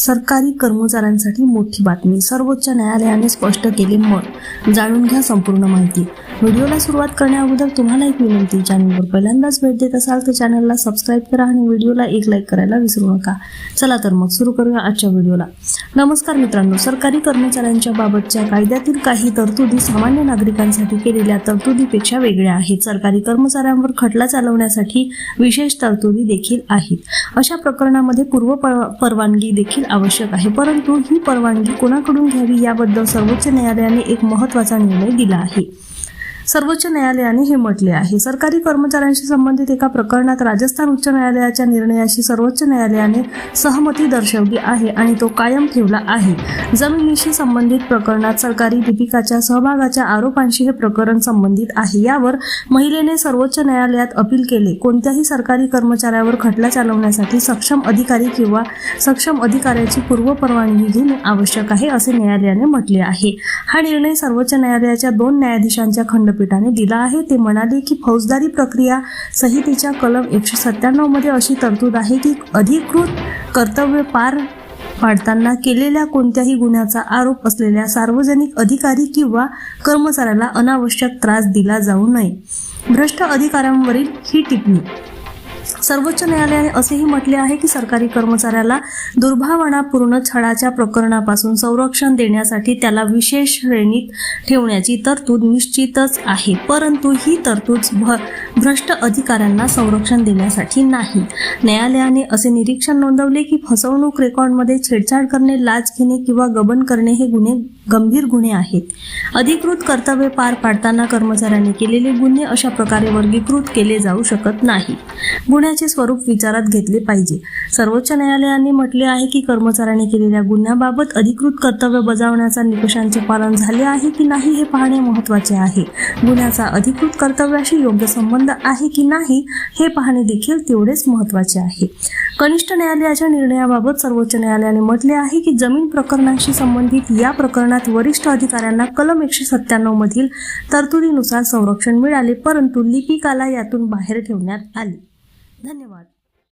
सरकारी कर्मचाऱ्यांसाठी मोठी बातमी. सर्वोच्च न्यायालयाने स्पष्ट केले मत जाणून घ्या संपूर्ण माहिती. व्हिडिओला सुरुवात करण्याअगोदर तुम्हाला एक विनंती चॅनलवर पहिल्यांदाच भेट देत असाल तर चॅनलला सबस्क्राईब करा आणि व्हिडिओला एक लाईक करायला विसरू नका. चला तर मग सुरू करूया आजच्या व्हिडिओला. नमस्कार मित्रांनो सरकारी कर्मचाऱ्यांच्या बाबतच्या कायद्यातील काही तरतुदी सामान्य नागरिकांसाठी केलेल्या तरतुदीपेक्षा वेगळ्या आहेत. सरकारी कर्मचाऱ्यांवर खटला चालवण्यासाठी विशेष तरतुदी देखील आहेत. अशा प्रकरणामध्ये पूर्व परवानगी देखील आवश्यक आहे. परंतु ही परवानगी कोणाकडून घ्यावी याबद्दल सर्वोच्च न्यायालयाने एक महत्त्वाचा निर्णय दिला आहे. सर्वोच्च न्यायालयाने हे म्हटले आहे. सरकारी कर्मचाऱ्यांशी संबंधित एका प्रकरणात राजस्थान उच्च न्यायालयाच्या निर्णयाशी सर्वोच्च न्यायालयाने सहमती दर्शवली आहे आणि तो कायम ठेवला आहे. जमिनीशी संबंधित प्रकरणात सरकारी दीपिकाच्या सहभागाच्या आरोपांशी हे प्रकरण संबंधित आहे. यावर महिलेने सर्वोच्च न्यायालयात अपील केले. कोणत्याही सरकारी कर्मचाऱ्यावर खटला चालवण्यासाठी सक्षम अधिकारी किंवा सक्षम अधिकाऱ्याची पूर्व परवानगी घेणे आवश्यक आहे असे न्यायालयाने म्हटले आहे. हा निर्णय सर्वोच्च न्यायालयाच्या दोन न्यायाधीशांच्या खंडपीठाने दिला आहे. ते म्हणाले की फौजदारी प्रक्रिया संहितेच्या कलम एकशे सत्त्याण्णवमध्ये अशी तरतूद आहे की अधिकृत कर्तव्य पार पाडताना केलेल्या कोणत्याही गुन्ह्याचा आरोप असलेल्या सार्वजनिक अधिकारी किंवा कर्मचाऱ्याला अनावश्यक त्रास दिला जाऊ नये. भ्रष्ट अधिकाऱ्यांवरील ही टिप्पणी. सर्वोच्च न्यायालयाने असेही म्हटले आहे की सरकारी कर्मचाऱ्याला दुर्भावनापूर्ण छळाच्या प्रकरणापासून संरक्षण देण्यासाठी त्याला विशेष श्रेणीत ठेवण्याची तरतूद निश्चितच आहे. परंतु ही तरतूद भ- भ्रष्ट अधिकाऱ्यांना संरक्षण देण्यासाठी नाही. न्यायालयाने असे निरीक्षण नोंदवले की फसवणूक रेकॉर्डमध्ये छेडछाड करणे लाच घेणे किंवा गबन करणे हे गुन्हे गंभीर गुन्हे आहेत. अधिकृत कर्तव्य पार पाडताना कर्मचाऱ्यांनी केलेले गुन्हे अशा प्रकारे वर्गीकृत केले जाऊ शकत नाही. गुन्ह्याचे स्वरूप विचारात घेतले पाहिजे. सर्वोच्च न्यायालयाने म्हटले आहे की कर्मचाऱ्यांनी केलेल्या गुन्ह्याबाबत अधिकृत कर्तव्य बजावण्याच्या निकषांचे पालन झाले आहे की नाही हे पाहणे महत्त्वाचे आहे. गुन्ह्याचा अधिकृत कर्तव्याशी योग्य संबंध आहे की नाही हे पाहणे देखील तेवढेच महत्त्वाचे आहे. कनिष्ठ न्यायालयाच्या निर्णयाबाबत सर्वोच्च न्यायालयाने म्हटले आहे की जमीन प्रकरणांशी संबंधित या प्रकरणात वरिष्ठ अधिकाऱ्यांना कलम एकशे सत्त्याण्णव मधील तरतुदीनुसार संरक्षण मिळाले परंतु लिपिकाला यातून बाहेर ठेवण्यात आले. धन्यवाद.